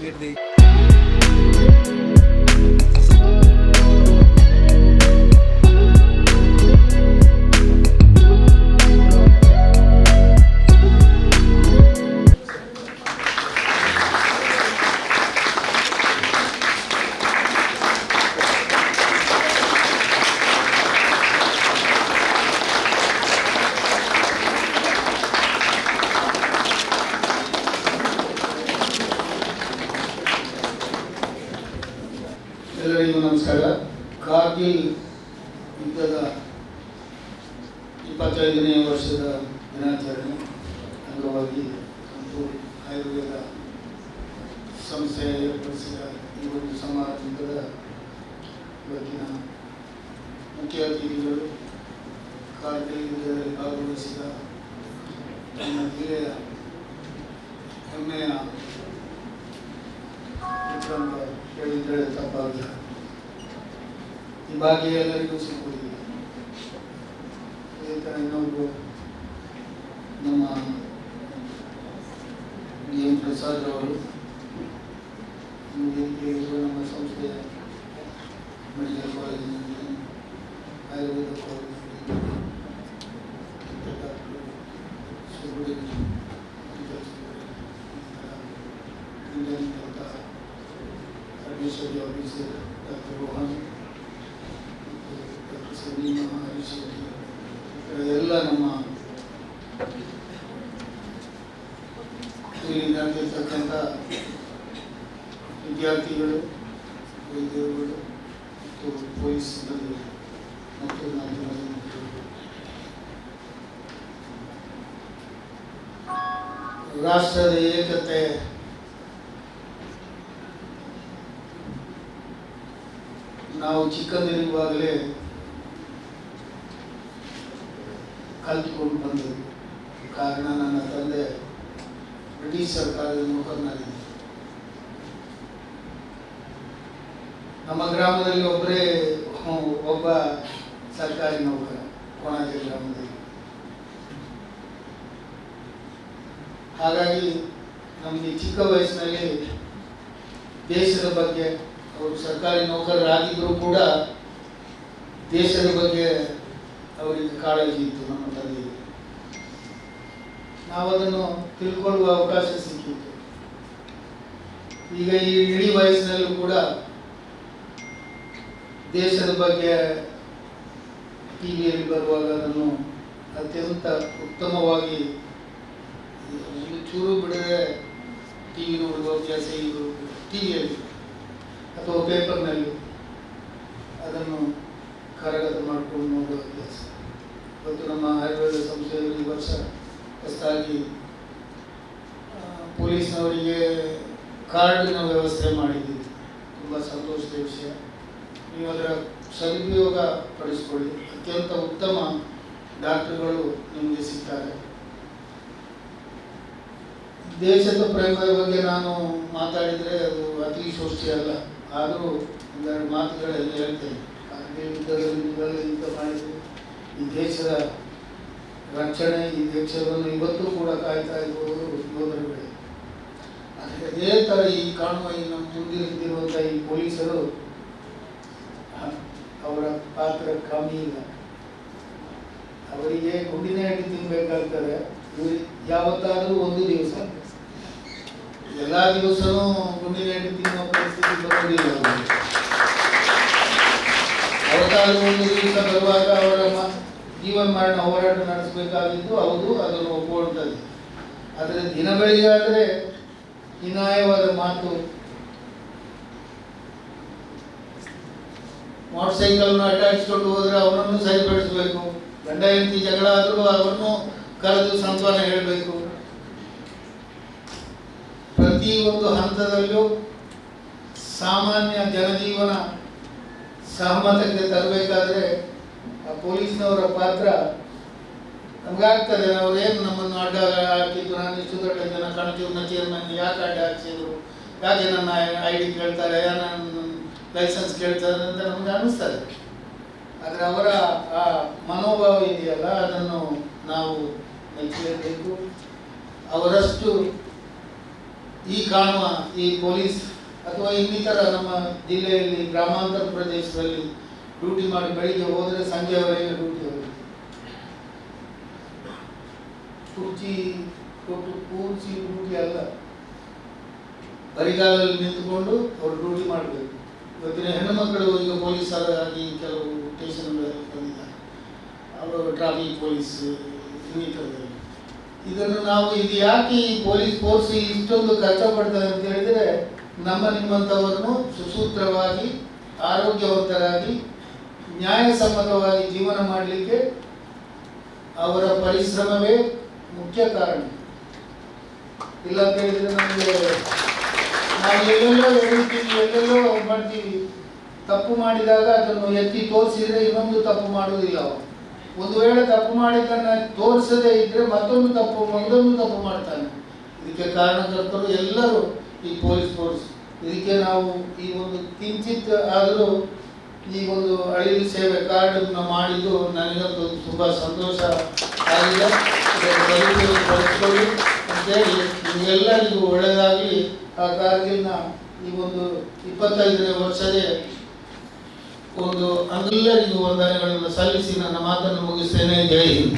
Verde. Kargil ಯುದ್ಧದ ಇಪ್ಪತ್ತೈದನೇ ವರ್ಷದ ದಿನಾಚರಣೆ ಅಂಗವಾಗಿ ಆಯುರ್ವೇದ ಸಂಸ್ಥೆ ಏರ್ಪಡಿಸಿದ ಈ ಒಂದು ಸಮಾರಂಭದ ಇವತ್ತಿನ ಮುಖ್ಯ ಅತಿಥಿಗಳು ಕಾರ್ಗಿಲ್ ಯುದ್ಧದಲ್ಲಿ ಭಾಗವಹಿಸಿದ ನಮ್ಮ ಜಿಲ್ಲೆಯ ಹೆಮ್ಮೆಯ ಅಂತ ಹೇಳಿದ್ರೆ ತಪ್ಪಾಗಿಲ್ಲ ಈ ಭಾಗ್ಯ ಎಲ್ಲರಿಗೂ ಸಿಗುವುದಿಲ್ಲ ಅದೇ ಥರ ಇನ್ನೊಬ್ರು ನಮ್ಮ ಡಿ ಎಂ ಪ್ರಸಾದ್ ಅವರು ಈ ವೇದಿಕೆಯಲ್ಲಿರುವ ನಮ್ಮ ಸಂಸ್ಥೆಯ ಮೆಡಿಕಲ್ ಕಾಲೇಜಿನಲ್ಲಿ ಆಯುರ್ವೇದ ಕಾಲೇಜಿನಲ್ಲಿ ಡಾಕ್ಟರ್ ಸುಬ್ರಹ್ಮಣ್ಯ ಎಲ್ಲ ನಮ್ಮ ಇಲ್ಲಿ ನಡೆದಿರ್ತಕ್ಕಂಥ ವಿದ್ಯಾರ್ಥಿಗಳು ವೈದ್ಯರುಗಳು ಮತ್ತು ಪೊಲೀಸ್ ಮತ್ತು ಮಿತ್ರರು. ರಾಷ್ಟ್ರದ ಏಕತೆ ನಾವು ಚಿಕ್ಕಂದಿರುವಾಗಲೇ ಕಲ್ತುಕೊಂಡು ಬಂದದ್ದು. ಕಾರಣ ನನ್ನ ತಂದೆ ಬ್ರಿಟಿಷ್ ಸರ್ಕಾರದ ನೌಕರನಾಗಿದ್ದ ನಮ್ಮ ಗ್ರಾಮದಲ್ಲಿ ಒಬ್ಬರೇ ಒಬ್ಬ ಸರ್ಕಾರಿ ನೌಕರ, ಕೊಣಾಜೆ ಗ್ರಾಮದಲ್ಲಿ. ಹಾಗಾಗಿ ನಮಗೆ ಚಿಕ್ಕ ವಯಸ್ಸಿನಲ್ಲಿ ದೇಶದ ಬಗ್ಗೆ, ಅವರು ಸರ್ಕಾರಿ ನೌಕರರಾಗಿದ್ದರೂ ಕೂಡ ದೇಶದ ಬಗ್ಗೆ ಅವರಿಗೆ ಕಾಳಜಿ ಇತ್ತು, ನಮ್ಮ ತಂದೆಗೆ ನಾವು ಅದನ್ನು ತಿಳ್ಕೊಳ್ಳುವ ಅವಕಾಶ ಸಿಕ್ಕಿತ್ತು. ಈಗ ಈ ಇಡೀ ವಯಸ್ಸಿನಲ್ಲೂ ಕೂಡ ದೇಶದ ಬಗ್ಗೆ ಟಿವಿಯಲ್ಲಿ ಬರುವಾಗ ಅದನ್ನು ಅತ್ಯಂತ ಉತ್ತಮವಾಗಿ ಚೂರು ಬಿಡದೆ ಟಿ ವಿ ನೋಡುವ ಅಭ್ಯಾಸ ಟಿವಿಯಲ್ಲಿ ಅಥವಾ ಪೇಪರ್ನಲ್ಲಿ ಅದನ್ನು ಕರಗತ ಮಾಡಿಕೊಂಡು ನೋಡುವ ಅಭ್ಯಾಸ ಇವತ್ತು ನಮ್ಮ ಆಯುರ್ವೇದ ಸಂಸ್ಥೆಯಲ್ಲಿ ಈ ವರ್ಷ ಹೊಸದಾಗಿ ಪೊಲೀಸ್ನವರಿಗೆ ಕಾರ್ಡಿನ ವ್ಯವಸ್ಥೆ ಮಾಡಿದ್ದೀವಿ ತುಂಬ ಸಂತೋಷದ ವಿಷಯ. ನೀವು ಅದರ ಸದುಪಯೋಗ ಪಡಿಸ್ಕೊಳ್ಳಿ. ಅತ್ಯಂತ ಉತ್ತಮ ಡಾಕ್ಟರ್ಗಳು ನಿಮಗೆ ಸಿಗ್ತಾರೆ. ದೇಶದ ಪ್ರೇಮದ ಬಗ್ಗೆ ನಾನು ಮಾತಾಡಿದರೆ ಅದು ಅತಿ ಸೃಷ್ಟಿ ಅಲ್ಲ. ಆದರೂ ಒಂದೆರಡು ಮಾತುಗಳೆಲ್ಲ ಹೇಳ್ತೇನೆ. ಯುದ್ಧ ಮಾಡಿದ್ರು ಈ ದೇಶದ ರಕ್ಷಣೆ ಈ ದೇಶವನ್ನು ಇವತ್ತು ಕೂಡ ಕಾಯ್ತಾ ಇರುವವರು ಯೋಧರುಗಳೇ ಆದರೆ ಅದೇ ಥರ ಈ ಕಾಣುವ ಈ ನಮ್ಮ ಮುಂದಿರುತ್ತಿರುವಂಥ ಈ ಪೊಲೀಸರು ಅವರ ಪಾತ್ರ ಕಮ್ಮಿ ಇಲ್ಲ ಅವರಿಗೆ ಗುಂಡಿನ ಅಡ್ಡಿ ತಿನ್ಬೇಕಾಗ್ತದೆ ಯಾವತ್ತಾದರೂ ಒಂದು ದಿವಸ ಎಲ್ಲ ದಿವಸನೂ ಗುಂಡಿನ ಅಡ್ಡಿ ತಿನ್ನುವ ಪರಿಸ್ಥಿತಿ ಬರೋದಿಲ್ಲ ಅವರಿಗೆ ಯಾವತ್ತಾದರೂ ಒಂದು ದಿವಸ ಬರುವಾಗ ಅವರ ಜೀವನ ಮರಣ ಹೋರಾಟ ನಡೆಸಬೇಕಾಗಿದ್ದು ಹೌದು, ಅದನ್ನು ಒಪ್ಪಿಕೊಳ್ತದೆ ಆದರೆ ದಿನ ಬೆಳಿಗ್ಗೆ ಆದರೆ ಹೀನಾಯವಾದ ಮಾತು, ಮೋಟರ್ ಸೈಕಲ್ನ ಅಟ್ಟಾಡಿಸ್ಕೊಂಡು ಹೋದ್ರೆ ಅವನನ್ನು ಸರಿಪಡಿಸಬೇಕು. ಗಂಡ ಹೆಂಡತಿ ಜಗಳ ಆದರೂ ಅವರನ್ನು ಕರೆದು ಸಂತಾನ ಹೇಳಬೇಕು. ಪ್ರತಿ ಒಂದು ಹಂತದಲ್ಲೂ ಸಾಮಾನ್ಯ ಜನಜೀವನ ಸಹಮತಕ್ಕೆ ತರಬೇಕಾದ್ರೆ ಆ ಪೊಲೀಸ್ನವರ ಪಾತ್ರ ನಮಗಾಗ್ತದೆ. ಅವ್ರು ಏನು ನಮ್ಮನ್ನು ಅಡ್ಡ ಹಾಕಿದ್ರು ನಾನು ಇಷ್ಟು ದೊಡ್ಡ ಜನ ಕಾಣ್ತೀವಿ ಚೇರ್ಮನ್ ಯಾಕೆ ಅಡ್ಡ ಹಾಕ್ಸಿದ್ರು? ಯಾಕೆ ನನ್ನ ಐ ಡಿ ಕೇಳ್ತಾರೆ ನನ್ನ ಲೈಸೆನ್ಸ್ ಕೇಳ್ತಾರೆ ಅಂತ ನಮ್ಗೆ ಅನ್ನಿಸ್ತದೆ. ಆದರೆ ಅವರ ಆ ಮನೋಭಾವ ಇದೆಯಲ್ಲ, ಅದನ್ನು ನಾವು ಮೆಚ್ಚಲೇಬೇಕು. ಅವರಷ್ಟು ಈ ಕಾಣುವ ಈ ಪೊಲೀಸ್ ಅಥವಾ ಇನ್ನಿತರ ನಮ್ಮ ಜಿಲ್ಲೆಯಲ್ಲಿ, ಗ್ರಾಮಾಂತರ ಪ್ರದೇಶದಲ್ಲಿ ಡ್ಯೂಟಿ ಮಾಡಿ ಬೆಳಿಗ್ಗೆ ಹೋದರೆ ಸಂಜೆವರೆಗೆ ಡ್ಯೂಟಿ ಹೋಗಿ ಕುರ್ಚಿ ಕೊಟ್ಟು, ಕೂರಿಸಿ ಡ್ಯೂಟಿ ಅಲ್ಲ. ಬರಿಗಾಲಲ್ಲಿ ನಿಂತುಕೊಂಡು ಅವರು ಡ್ಯೂಟಿ ಮಾಡಬೇಕು. ಇವತ್ತಿನ ಹೆಣ್ಣು ಮಕ್ಕಳು ಈಗ ಪೊಲೀಸರಾಗಿ ಕೆಲವು ಸ್ಟೇಷನ್ಗಳಲ್ಲಿ ಬಂದಿದ್ದಾರೆ. ಅವರು ಟ್ರಾಫಿಕ್ ಪೊಲೀಸ್ ಇನ್ನಿತರದಲ್ಲಿ ಇದನ್ನು ನಾವು ಇದು ಯಾಕೆ ಈ ಪೊಲೀಸ್ ಫೋರ್ಸ್ ಇಷ್ಟೊಂದು ಕಷ್ಟಪಡ್ತದೆ ಅಂತ ಹೇಳಿದ್ರೆ ನಮ್ಮ ನಿಮ್ಮಂಥವರನ್ನು ಸುಸೂತ್ರವಾಗಿ, ಆರೋಗ್ಯವಂತರಾಗಿ, ನ್ಯಾಯಸಮ್ಮತವಾಗಿ ಜೀವನ ಮಾಡಲಿಕ್ಕೆ ಅವರ ಪರಿಶ್ರಮವೇ ಮುಖ್ಯ ಕಾರಣ. ಇಲ್ಲ ಅಂತ ಹೇಳಿದ್ರೆ ನಮಗೆ ನಾವು ಎಲ್ಲೆಲ್ಲೋ ಎಲ್ಲೆಲ್ಲೋ ಮಾಡ್ತೀವಿ. ತಪ್ಪು ಮಾಡಿದಾಗ ಅದನ್ನು ಎತ್ತಿ ತೋರಿಸಿದ್ರೆ ಇನ್ನೊಂದು ತಪ್ಪು ಮಾಡುವುದಿಲ್ಲ ಒಂದು ವೇಳೆ ತಪ್ಪು ಮಾಡಿದ್ದನ್ನ ತೋರಿಸದೇ ಇದ್ರೆ ಮತ್ತೊಂದು ತಪ್ಪು, ಒಂದೊಂದು ತಪ್ಪು ಮಾಡ್ತಾನೆ ಇದಕ್ಕೆ ಕಾರಣಕರ್ತರು ಎಲ್ಲರೂ ಈ ಪೊಲೀಸ್ ಫೋರ್ಸ್ ಇದಕ್ಕೆ ನಾವು ಈ ಒಂದು ಕಿಂಚಿತ್ ಆದರೂ ಈ ಒಂದು ಅಳಿಲು ಸೇವೆ ಕಾರ್ಡ್ ಮಾಡಿದ್ದು ನನಗಂತೂ ತುಂಬ ಸಂತೋಷ ಆಗಿದೆ. ಬಳಸ್ಕೊಳ್ಳಿ ಅಂತೇಳಿ ನಿಮಗೆಲ್ಲರಿಗೂ ಒಳ್ಳೆಯದಾಗಲಿ. ಆ ಕಾರ್ಗಿಲ್ನ ಈ ಒಂದು ಇಪ್ಪತ್ತೈದನೇ ವರ್ಷದ ಒಂದು ಎಲ್ಲರಿಗೂ ವಂದನೆಗಳನ್ನು ಸಲ್ಲಿಸಿ ನನ್ನ ಮಾತನ್ನು ಮುಗಿಸ್ತೇನೆ. ಜೈ ಹಿಂದ್.